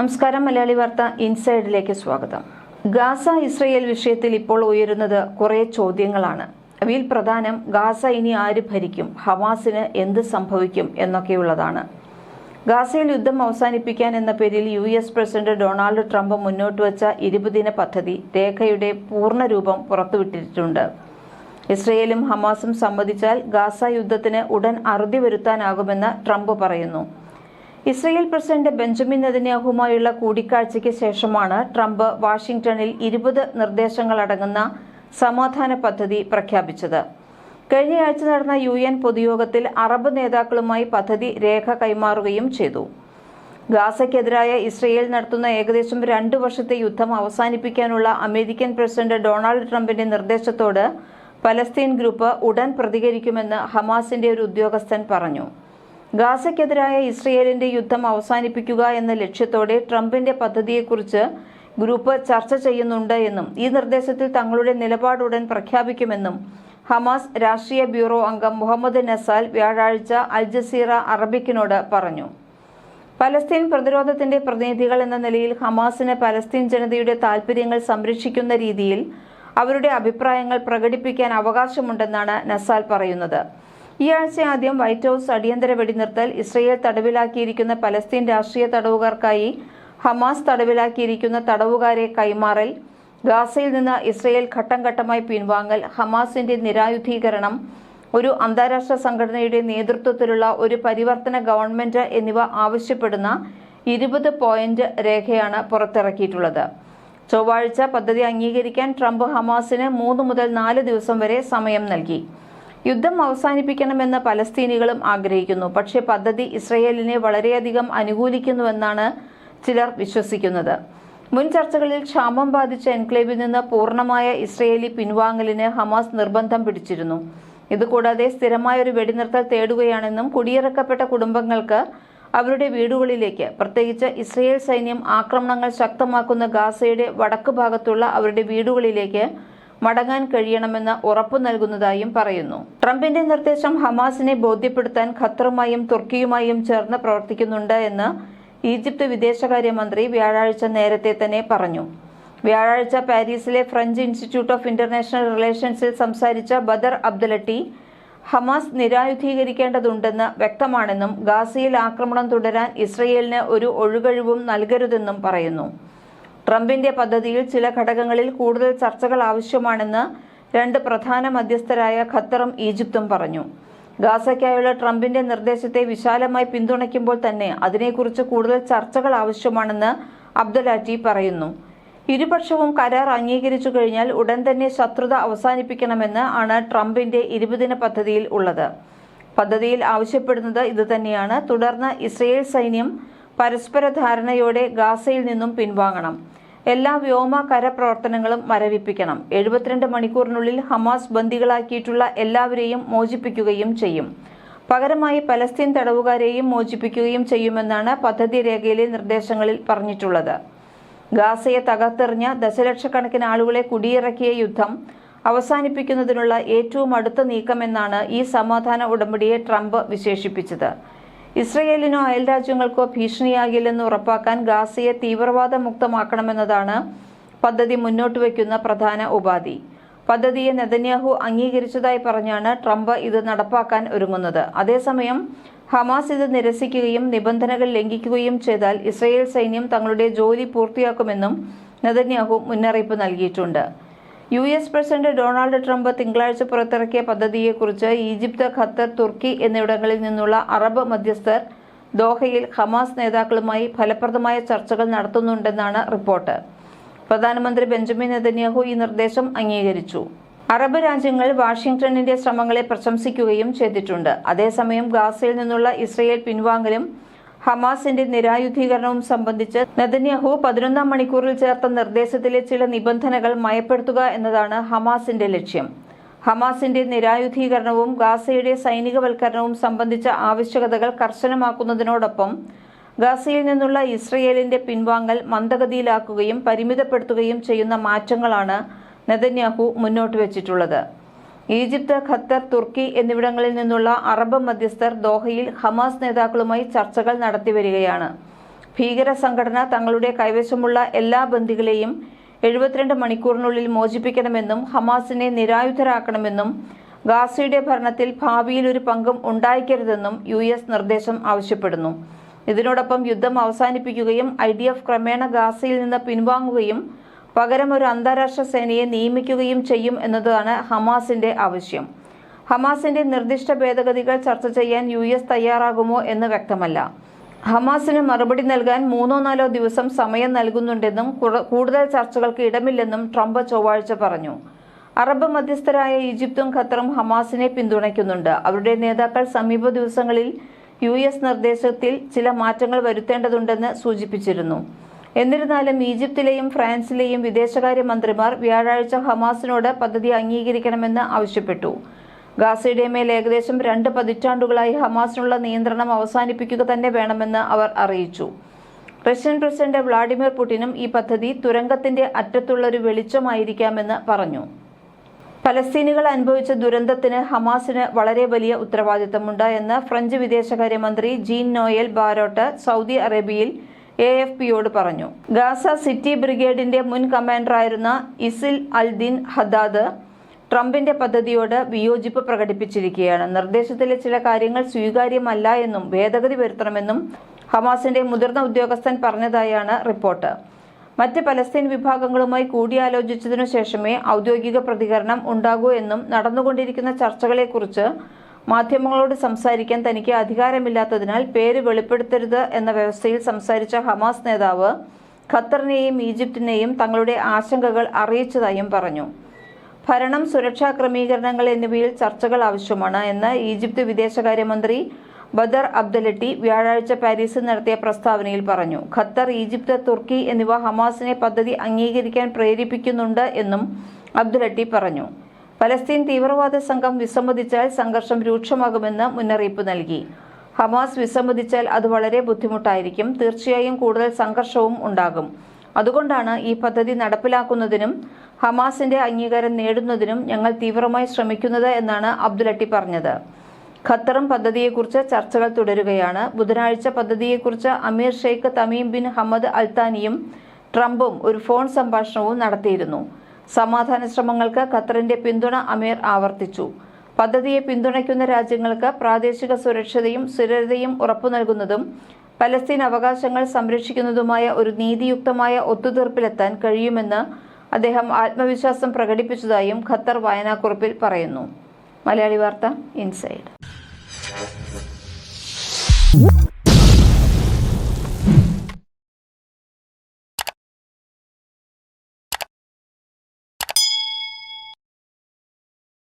നമസ്കാരം മലയാളി വാർത്ത ഇൻസൈഡിലേക്ക് സ്വാഗതം. ഗാസ ഇസ്രയേൽ വിഷയത്തിൽ ഇപ്പോൾ ഉയരുന്നത് കുറേ ചോദ്യങ്ങളാണ്. അവയിൽ പ്രധാനം ഗാസ ഇനി ആര് ഭരിക്കും? ഹമാസിന് എന്ത് സംഭവിക്കും? എന്നൊക്കെയുള്ളതാണ്. ഗാസയിൽ യുദ്ധം അവസാനിപ്പിക്കാൻ എന്ന പേരിൽ U S president Donald Trump മുന്നോട്ട് വച്ച ഇരുപതിന പദ്ധതി രേഖയുടെ പൂർണരൂപം പുറത്തുവിട്ടിട്ടുണ്ട്. ഇസ്രയേലും ഹമാസും സമ്മതിച്ചാൽ ഗാസ യുദ്ധത്തിന് ഉടൻ അറുതി വരുത്താനാകുമെന്ന് ട്രംപ് പറയുന്നു. ഇസ്രയേൽ പ്രസിഡന്റ് ബെഞ്ചമിൻ നെതന്യാഹുമായുള്ള കൂടിക്കാഴ്ചയ്ക്ക് ശേഷമാണ് ട്രംപ് വാഷിംഗ്ടണിൽ ഇരുപത് നിർദ്ദേശങ്ങളടങ്ങുന്ന സമാധാന പദ്ധതി പ്രഖ്യാപിച്ചത്. കഴിഞ്ഞയാഴ്ച നടന്ന യു എൻ പൊതുയോഗത്തിൽ അറബ് നേതാക്കളുമായി പദ്ധതി രേഖ കൈമാറുകയും ചെയ്തു. ഗാസയ്ക്കെതിരായ ഇസ്രയേൽ നടത്തുന്ന ഏകദേശം രണ്ടു വർഷത്തെ യുദ്ധം അവസാനിപ്പിക്കാനുള്ള അമേരിക്കൻ പ്രസിഡന്റ് ഡൊണാൾഡ് ട്രംപിന്റെ നിർദ്ദേശത്തോട് പലസ്തീൻ ഗ്രൂപ്പ് ഉടൻ പ്രതികരിക്കുമെന്ന് ഹമാസിന്റെ ഒരു ഉദ്യോഗസ്ഥൻ പറഞ്ഞു. ഗാസയ്ക്കെതിരായ ഇസ്രയേലിന്റെ യുദ്ധം അവസാനിപ്പിക്കുക എന്ന ലക്ഷ്യത്തോടെ ട്രംപിന്റെ പദ്ധതിയെക്കുറിച്ച് ഗ്രൂപ്പ് ചർച്ച ചെയ്യുന്നുണ്ട് എന്നും ഈ നിർദ്ദേശത്തിൽ തങ്ങളുടെ നിലപാടുടൻ പ്രഖ്യാപിക്കുമെന്നും ഹമാസ് രാഷ്ട്രീയ ബ്യൂറോ അംഗം മുഹമ്മദ് നസാൽ വ്യാഴാഴ്ച അൽ ജസീറ അറബിക്കിനോട് പറഞ്ഞു. പലസ്തീൻ പ്രതിരോധത്തിന്റെ പ്രതിനിധികൾ എന്ന നിലയിൽ ഹമാസിന് പലസ്തീൻ ജനതയുടെ താൽപര്യങ്ങൾ സംരക്ഷിക്കുന്ന രീതിയിൽ അവരുടെ അഭിപ്രായങ്ങൾ പ്രകടിപ്പിക്കാൻ അവകാശമുണ്ടെന്നാണ് നസാൽ പറയുന്നത്. ഈ ആഴ്ച ആദ്യം വൈറ്റ് ഹൌസ് അടിയന്തര വെടിനിർത്തൽ ഇസ്രയേൽ തടവിലാക്കിയിരിക്കുന്ന പലസ്തീൻ രാഷ്ട്രീയ തടവുകാർക്കായി ഹമാസ് തടവിലാക്കിയിരിക്കുന്ന തടവുകാരെ കൈമാറൽ ഗാസയിൽ നിന്ന് ഇസ്രയേൽ ഘട്ടം ഘട്ടമായി പിൻവാങ്ങൽ ഹമാസിന്റെ നിരായുധീകരണം ഒരു അന്താരാഷ്ട്ര സംഘടനയുടെ നേതൃത്വത്തിലുള്ള ഒരു പരിവർത്തന ഗവൺമെന്റ് എന്നിവ ആവശ്യപ്പെടുന്ന ഇരുപത് പോയിന്റ് രേഖയാണ് പുറത്തിറക്കിയിട്ടുള്ളത്. ചൊവ്വാഴ്ച പദ്ധതി അംഗീകരിക്കാൻ ട്രംപ് ഹമാസിന് മൂന്ന് മുതൽ നാല് ദിവസം വരെ സമയം നൽകി. യുദ്ധം അവസാനിപ്പിക്കണമെന്ന് പലസ്തീനികളും ആഗ്രഹിക്കുന്നു. പക്ഷേ പദ്ധതി ഇസ്രയേലിനെ വളരെയധികം അനുകൂലിക്കുന്നുവെന്നാണ് ചിലർ വിശ്വസിക്കുന്നത്. മുൻ ചർച്ചകളിൽ ക്ഷാമം ബാധിച്ച എൻക്ലേവിൽ നിന്ന് പൂർണമായ ഇസ്രയേലി പിൻവാങ്ങലിന് ഹമാസ് നിർബന്ധം പിടിച്ചിരുന്നു. ഇതുകൂടാതെ സ്ഥിരമായ ഒരു വെടിനിർത്തൽ തേടുകയാണെന്നും കുടിയിറക്കപ്പെട്ട കുടുംബങ്ങൾക്ക് അവരുടെ വീടുകളിലേക്ക് പ്രത്യേകിച്ച് ഇസ്രയേൽ സൈന്യം ആക്രമണങ്ങൾ ശക്തമാക്കുന്ന ഗാസയുടെ വടക്ക് ഭാഗത്തുള്ള അവരുടെ വീടുകളിലേക്ക് മടങ്ങാൻ കഴിയണമെന്ന് ഉറപ്പു നൽകുന്നതായും പറയുന്നു. ട്രംപിന്റെ നിർദ്ദേശം ഹമാസിനെ ബോധ്യപ്പെടുത്താൻ ഖത്തറുമായും തുർക്കിയുമായും ചേർന്ന് പ്രവർത്തിക്കുന്നുണ്ട് എന്ന് ഈജിപ്ത് വിദേശകാര്യമന്ത്രി വ്യാഴാഴ്ച നേരത്തെ തന്നെ പറഞ്ഞു. വ്യാഴാഴ്ച പാരീസിലെ ഫ്രഞ്ച് ഇൻസ്റ്റിറ്റ്യൂട്ട് ഓഫ് ഇന്റർനാഷണൽ റിലേഷൻസിൽ സംസാരിച്ച ബദർ അബ്ദുലട്ടി ഹമാസ് നിരായുധീകരിക്കേണ്ടതുണ്ടെന്ന് വ്യക്തമാണെന്നും ഗാസയിൽ ആക്രമണം തുടരാൻ ഇസ്രയേലിന് ഒരു ഒഴുകഴിവും നൽകരുതെന്നും പറയുന്നു. ട്രംപിന്റെ പദ്ധതിയിൽ ചില ഘടകങ്ങളിൽ കൂടുതൽ ചർച്ചകൾ ആവശ്യമാണെന്ന് രണ്ട് പ്രധാന മധ്യസ്ഥരായ ഖത്തറും ഈജിപ്തും പറഞ്ഞു. ഗാസയ്ക്കായുള്ള ട്രംപിന്റെ നിർദ്ദേശത്തെ വിശാലമായി പിന്തുണയ്ക്കുമ്പോൾ തന്നെ അതിനെക്കുറിച്ച് കൂടുതൽ ചർച്ചകൾ ആവശ്യമാണെന്ന് അബ്ദുലാറ്റി പറയുന്നു. ഇരുപക്ഷവും കരാർ അംഗീകരിച്ചു കഴിഞ്ഞാൽ ഉടൻ തന്നെ ശത്രുത അവസാനിപ്പിക്കണമെന്ന് ആണ് ട്രംപിന്റെ ഇരുപതിന പദ്ധതിയിൽ ഉള്ളത്. പദ്ധതിയിൽ ആവശ്യപ്പെടുന്നത് ഇതുതന്നെയാണ് തുടർന്ന് ഇസ്രയേൽ സൈന്യം പരസ്പര ധാരണയോടെ ഗാസയിൽ നിന്നും പിൻവാങ്ങണം. എല്ലാ വ്യോമ കര പ്രവർത്തനങ്ങളും മരവിപ്പിക്കണം. എഴുപത്തിരണ്ട് മണിക്കൂറിനുള്ളിൽ ഹമാസ് ബന്ദികളാക്കിയിട്ടുള്ള എല്ലാവരെയും മോചിപ്പിക്കുകയും ചെയ്യും. പകരമായി പലസ്തീൻ തടവുകാരെയും മോചിപ്പിക്കുകയും ചെയ്യുമെന്നാണ് പദ്ധതി രേഖയിലെ നിർദ്ദേശങ്ങളിൽ പറഞ്ഞിട്ടുള്ളത്. ഗാസയെ തകർത്തെറിഞ്ഞ ദശലക്ഷക്കണക്കിന് ആളുകളെ കുടിയിറക്കിയ യുദ്ധം അവസാനിപ്പിക്കുന്നതിനുള്ള ഏറ്റവും അടുത്ത നീക്കമെന്നാണ് ഈ സമാധാന ഉടമ്പടിയെ ട്രംപ് വിശേഷിപ്പിച്ചത്. ഇസ്രയേലിനോ അയൽരാജ്യങ്ങൾക്കോ ഭീഷണിയാകില്ലെന്ന് ഉറപ്പാക്കാൻ ഗാസയെ തീവ്രവാദ മുക്തമാക്കണമെന്നതാണ് പദ്ധതി മുന്നോട്ട് വയ്ക്കുന്ന പ്രധാന ഉപാധി. പദ്ധതിയെ നെതന്യാഹു അംഗീകരിച്ചതായി പറഞ്ഞാണ് ട്രംപ് ഇത് നടപ്പാക്കാൻ ഒരുങ്ങുന്നത്. അതേസമയം ഹമാസ് ഇത് നിരസിക്കുകയും നിബന്ധനകൾ ലംഘിക്കുകയും ചെയ്താൽ ഇസ്രയേൽ സൈന്യം തങ്ങളുടെ ജോലി പൂർത്തിയാക്കുമെന്നും നെതന്യാഹു മുന്നറിയിപ്പ് നൽകിയിട്ടുണ്ട്. U S president Donald Trump തിങ്കളാഴ്ച പുറത്തിറക്കിയ പദ്ധതിയെക്കുറിച്ച് ഈജിപ്ത് ഖത്തർ തുർക്കി എന്നിവിടങ്ങളിൽ നിന്നുള്ള അറബ് മധ്യസ്ഥർ ദോഹയിൽ ഹമാസ് നേതാക്കളുമായി ഫലപ്രദമായ ചർച്ചകൾ നടത്തുന്നുണ്ടെന്നാണ് റിപ്പോർട്ട്. പ്രധാനമന്ത്രി ബെഞ്ചമിൻ നെതന്യാഹു ഈ നിർദ്ദേശം അംഗീകരിച്ചു. അറബ് രാജ്യങ്ങൾ വാഷിംഗ്ടണിന്റെ ശ്രമങ്ങളെ പ്രശംസിക്കുകയും ചെയ്തിട്ടുണ്ട്. അതേസമയം ഗാസയിൽ നിന്നുള്ള ഇസ്രയേൽ പിൻവാങ്ങലും ഹമാസിന്റെ നിരായുധീകരണവും സംബന്ധിച്ച് നെതന്യാഹു പതിനൊന്നാം മണിക്കൂറിൽ ചേർത്ത നിർദ്ദേശത്തിലെ ചില നിബന്ധനകൾ മയപ്പെടുത്തുക എന്നതാണ് ഹമാസിന്റെ ലക്ഷ്യം. ഹമാസിന്റെ നിരായുധീകരണവും ഗാസയുടെ സൈനികവൽക്കരണവും സംബന്ധിച്ച ആവശ്യകതകൾ കർശനമാക്കുന്നതിനോടൊപ്പം ഗാസയിൽ നിന്നുള്ള ഇസ്രയേലിന്റെ പിൻവാങ്ങൽ മന്ദഗതിയിലാക്കുകയും പരിമിതപ്പെടുത്തുകയും ചെയ്യുന്ന മാറ്റങ്ങളാണ് നെതന്യാഹു മുന്നോട്ട് വച്ചിട്ടുള്ളത് ഈജിപ്ത് ഖത്തർ തുർക്കി എന്നിവിടങ്ങളിൽ നിന്നുള്ള അറബ് മധ്യസ്ഥർ ദോഹയിൽ ഹമാസ് നേതാക്കളുമായി ചർച്ചകൾ നടത്തിവരികയാണ് ഭീകര സംഘടന തങ്ങളുടെ കൈവശമുള്ള എല്ലാ ബന്ദികളെയും എഴുപത്തിരണ്ട് മണിക്കൂറിനുള്ളിൽ മോചിപ്പിക്കണമെന്നും ഹമാസിനെ നിരായുധരാക്കണമെന്നും ഗാസയുടെ ഭരണത്തിൽ ഭാവിയിൽ ഒരു പങ്കും ഉണ്ടായിക്കരുതെന്നും യു എസ് നിർദ്ദേശം ആവശ്യപ്പെടുന്നു. ഇതിനോടൊപ്പം യുദ്ധം അവസാനിപ്പിക്കുകയും ഐ ഡി എഫ് ക്രമേണ ഗാസയിൽ നിന്ന് പിൻവാങ്ങുകയും പകരം ഒരു അന്താരാഷ്ട്ര സേനയെ നിയമിക്കുകയും ചെയ്യും എന്നതാണ് ഹമാസിന്റെ ആവശ്യം. ഹമാസിന്റെ നിർദ്ദിഷ്ട ഭേദഗതികൾ ചർച്ച ചെയ്യാൻ യു എസ് തയ്യാറാകുമോ എന്ന് വ്യക്തമല്ല. ഹമാസിന് മറുപടി നൽകാൻ മൂന്നോ നാലോ ദിവസം സമയം നൽകുന്നുണ്ടെന്നും കൂടുതൽ ചർച്ചകൾക്ക് ഇടമില്ലെന്നും ട്രംപ് ചൊവ്വാഴ്ച പറഞ്ഞു. അറബ് മധ്യസ്ഥരായ ഈജിപ്തും ഖത്തറും ഹമാസിനെ പിന്തുണയ്ക്കുന്നുണ്ട്. അവരുടെ നേതാക്കൾ സമീപ ദിവസങ്ങളിൽ യു എസ് നിർദ്ദേശത്തിൽ ചില മാറ്റങ്ങൾ വരുത്തേണ്ടതുണ്ടെന്ന് സൂചിപ്പിച്ചിരുന്നു. എന്നിരുന്നാലും ഈജിപ്തിലെയും ഫ്രാൻസിലെയും വിദേശകാര്യമന്ത്രിമാർ വ്യാഴാഴ്ച ഹമാസിനോട് പദ്ധതി അംഗീകരിക്കണമെന്ന് ആവശ്യപ്പെട്ടു. ഗാസയുടെ മേൽ ഏകദേശം രണ്ട് പതിറ്റാണ്ടുകളായി ഹമാസിനുള്ള നിയന്ത്രണം അവസാനിപ്പിക്കുക തന്നെ വേണമെന്ന് അവർ അറിയിച്ചു. റഷ്യൻ പ്രസിഡന്റ് വ്ളാഡിമിർ പുടിനും ഈ പദ്ധതി തുരങ്കത്തിന്റെ അറ്റത്തുള്ളൊരു വെളിച്ചമായിരിക്കാമെന്ന് പറഞ്ഞു. പലസ്തീനികൾ അനുഭവിച്ച ദുരന്തത്തിന് ഹമാസിന് വളരെ വലിയ ഉത്തരവാദിത്തമുണ്ട് എന്ന് ഫ്രഞ്ച് വിദേശകാര്യമന്ത്രി ജീൻ നോയൽ ബാരോട്ട് സൗദി അറേബ്യയിൽ എ എഫ് പിയോട് പറഞ്ഞു. ഗാസ സിറ്റി ബ്രിഗേഡിന്റെ മുൻ കമാൻഡറായിരുന്ന ഇസിൽ അൽദിൻ ഹദാദ് ട്രംപിന്റെ പദ്ധതിയോട് വിയോജിപ്പ് പ്രകടിപ്പിച്ചിരിക്കുകയാണ്. നിർദ്ദേശത്തിലെ ചില കാര്യങ്ങൾ സ്വീകാര്യമല്ല എന്നും ഭേദഗതി വരുത്തണമെന്നും ഹമാസിന്റെ മുതിർന്ന ഉദ്യോഗസ്ഥൻ പറഞ്ഞതായാണ് റിപ്പോർട്ട്. മറ്റ് പലസ്തീൻ വിഭാഗങ്ങളുമായി കൂടിയാലോചിച്ചതിനു ശേഷമേ ഔദ്യോഗിക പ്രതികരണം ഉണ്ടാകൂ എന്നും നടന്നുകൊണ്ടിരിക്കുന്ന ചർച്ചകളെക്കുറിച്ച് മാധ്യമങ്ങളോട് സംസാരിക്കാൻ തനിക്ക് അധികാരമില്ലാത്തതിനാൽ പേര് വെളിപ്പെടുത്തരുത് എന്ന വ്യവസ്ഥയിൽ സംസാരിച്ച ഹമാസ് നേതാവ് ഖത്തറിനെയും ഈജിപ്തിനെയും തങ്ങളുടെ ആശങ്കകൾ അറിയിച്ചതായും പറഞ്ഞു. ഭരണം സുരക്ഷാ ക്രമീകരണങ്ങൾ എന്നിവയിൽ ചർച്ചകൾ ആവശ്യമാണ് എന്ന് ഈജിപ്ത് വിദേശകാര്യമന്ത്രി ബദർ അബ്ദലട്ടി വ്യാഴാഴ്ച പാരീസിൽ നടത്തിയ പ്രസ്താവനയിൽ പറഞ്ഞു. ഖത്തർ ഈജിപ്ത് തുർക്കി എന്നിവ ഹമാസിനെ പദ്ധതി അംഗീകരിക്കാൻ പ്രേരിപ്പിക്കുന്നുണ്ട് എന്നും അബ്ദുലട്ടി പറഞ്ഞു. പലസ്തീൻ തീവ്രവാദ സംഘം വിസമ്മതിച്ചാൽ സംഘർഷം രൂക്ഷമാകുമെന്ന് മുന്നറിയിപ്പ് നൽകി. ഹമാസ് വിസമ്മതിച്ചാൽ അത് വളരെ ബുദ്ധിമുട്ടായിരിക്കും. തീർച്ചയായും കൂടുതൽ സംഘർഷവും ഉണ്ടാകും. അതുകൊണ്ടാണ് ഈ പദ്ധതി നടപ്പിലാക്കുന്നതിനും ഹമാസിന്റെ അംഗീകാരം നേടുന്നതിനും ഞങ്ങൾ തീവ്രമായി ശ്രമിക്കുന്നത് എന്നാണ് അബ്ദുലട്ടി പറഞ്ഞത്. ഖത്തറും പദ്ധതിയെക്കുറിച്ച് ചർച്ചകൾ തുടരുകയാണ്. ബുധനാഴ്ച പദ്ധതിയെക്കുറിച്ച് Emir Sheikh Tamim bin Hamad അൽത്താനിയും ട്രംപും ഒരു ഫോൺ സംഭാഷണവും നടത്തിയിരുന്നു. സമാധാന ശ്രമങ്ങൾക്ക് ഖത്തറിന്റെ പിന്തുണ അമീർ ആവർത്തിച്ചു. പദ്ധതിയെ പിന്തുണയ്ക്കുന്ന രാജ്യങ്ങൾക്ക് പ്രാദേശിക സുരക്ഷതയും സ്ഥിരതയും ഉറപ്പു നൽകുന്നതും പലസ്തീൻ അവകാശങ്ങൾ സംരക്ഷിക്കുന്നതുമായ ഒരു നീതിയുക്തമായ ഒത്തുതീർപ്പിലെത്താൻ കഴിയുമെന്ന് അദ്ദേഹം ആത്മവിശ്വാസം പ്രകടിപ്പിച്ചതായും ഖത്തർ വായനാക്കുറിപ്പിൽ പറയുന്നു. മലയാളി വാർത്ത ഇൻസൈഡ്.